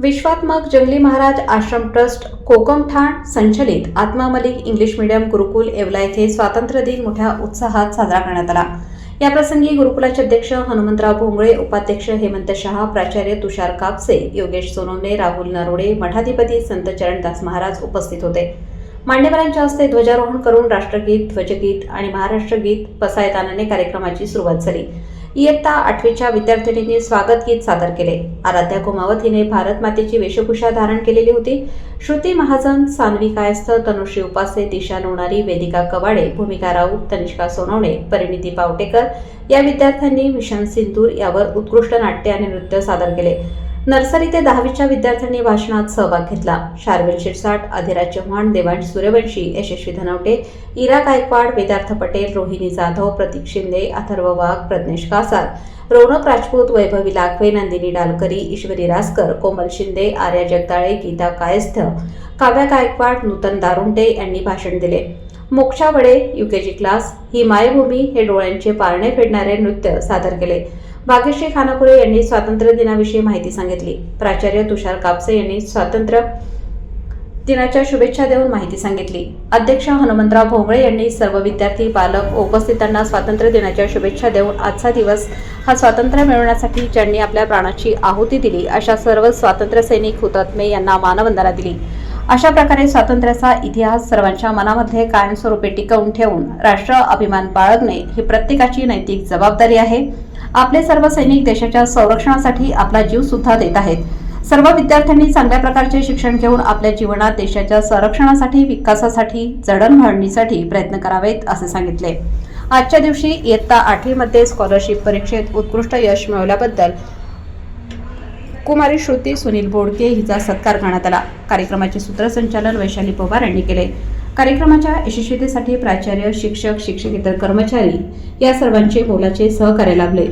विश्वात्मक जंगली महाराज आश्रम ट्रस्ट कोकमठाण संचलित Atma Malik English medium Gurukul Yeola येथे स्वातंत्र्य दिन मोठ्या उत्साहात साजरा करण्यात आला. याप्रसंगी गुरुकुलाचे अध्यक्ष हनुमंतराव भोंगळे उपाध्यक्ष हेमंत शहा प्राचार्य तुषार कापसे योगेश सोनवणे राहुल नरोडे मठाधिपती संत चरणदास महाराज उपस्थित होते. मान्यवरांच्या हस्ते ध्वजारोहण करून राष्ट्रगीत ध्वजगीत आणि महाराष्ट्र गीत पसायतानाने कार्यक्रमाची सुरुवात झाली. इयत्ता आठवीच्या विद्यार्थिनींनी स्वागत गीत सादर केले. आराध्या कुमावत हिने भारत मातेची वेशभूषा धारण केलेली होती. श्रुती महाजन सानवी कायस्थ तनुश्री उपासे दिशा लोणारी वेदिका कवाडे भूमिका राऊत तनिष्का सोनवणे परिणिती पावटेकर या विद्यार्थ्यांनी मिशन सिंदूर यावर उत्कृष्ट नाट्य आणि नृत्य सादर केले. नर्सरी ते दहावीच्या विद्यार्थ्यांनी भाषणात सहभाग घेतला. शार्विल शिरसाट अधिराज चव्हाण देवांश सूर्यवंशी यशस्वी धनवटे इरा गायकवाड वेदार्थ पटेल रोहिणी जाधव प्रतीक शिंदे अथर्व वाघ प्रज्ञेश कासार रौनक राजपूत वैभवी लाखवे नंदिनी डालकरी ईश्वरी रासकर कोमल शिंदे आर्या जगदाळे गीता कायस्थ काव्या गायकवाड नूतन दारुंडे यांनी भाषण दिले. मोक्षा वडे युकेजी क्लास ही मायभूमी हे डोळ्यांचे पारणे फेडणारे नृत्य सादर केले. भाग्यश्री खानापुरे यांनी स्वातंत्र्य दिनाविषयी माहिती सांगितली. प्राचार्य तुषार कापसे यांनी स्वातंत्र्य दिनाच्या शुभेच्छा देऊन माहिती सांगितली. अध्यक्ष हनुमंतराव भोंगळे यांनी सर्व विद्यार्थी पालक उपस्थितांना स्वातंत्र्य दिनाच्या शुभेच्छा देऊन आजचा दिवस हा स्वातंत्र्य मिळवण्यासाठी ज्यांनी आपल्या प्राणाची आहुती दिली अशा सर्व स्वातंत्र्य सैनिक हुतात्मे यांना मानवंदना दिली. अशा प्रकारे स्वातंत्र्याचा इतिहास सर्वांच्या मनामध्ये कायमस्वरूपी टिकवून ठेवून राष्ट्र अभिमान बाळगणे ही प्रत्येकाची नैतिक जबाबदारी आहे. आपले सर्व सैनिक देशाच्या संरक्षणासाठी आपला जीव सुद्धा देत आहेत. सर्व विद्यार्थ्यांनी चांगल्या प्रकारचे शिक्षण घेऊन आपल्या जीवनात देशाच्या संरक्षणासाठी विकासासाठी जडणघडणीसाठी प्रयत्न करावेत असे सांगितले. आजच्या दिवशी इयत्ता आठवीमध्ये स्कॉलरशिप परीक्षेत उत्कृष्ट यश मिळवल्याबद्दल कुमारी श्रुती सुनील बोडके हिचा सत्कार करण्यात आला. कार्यक्रमाचे सूत्रसंचालन वैशाली पवार यांनी केले. कार्यक्रमाच्या यशस्वीतेसाठी प्राचार्य शिक्षक शिक्षकेतर कर्मचारी या सर्वांचे मोलाचे सहकार्य लाभले.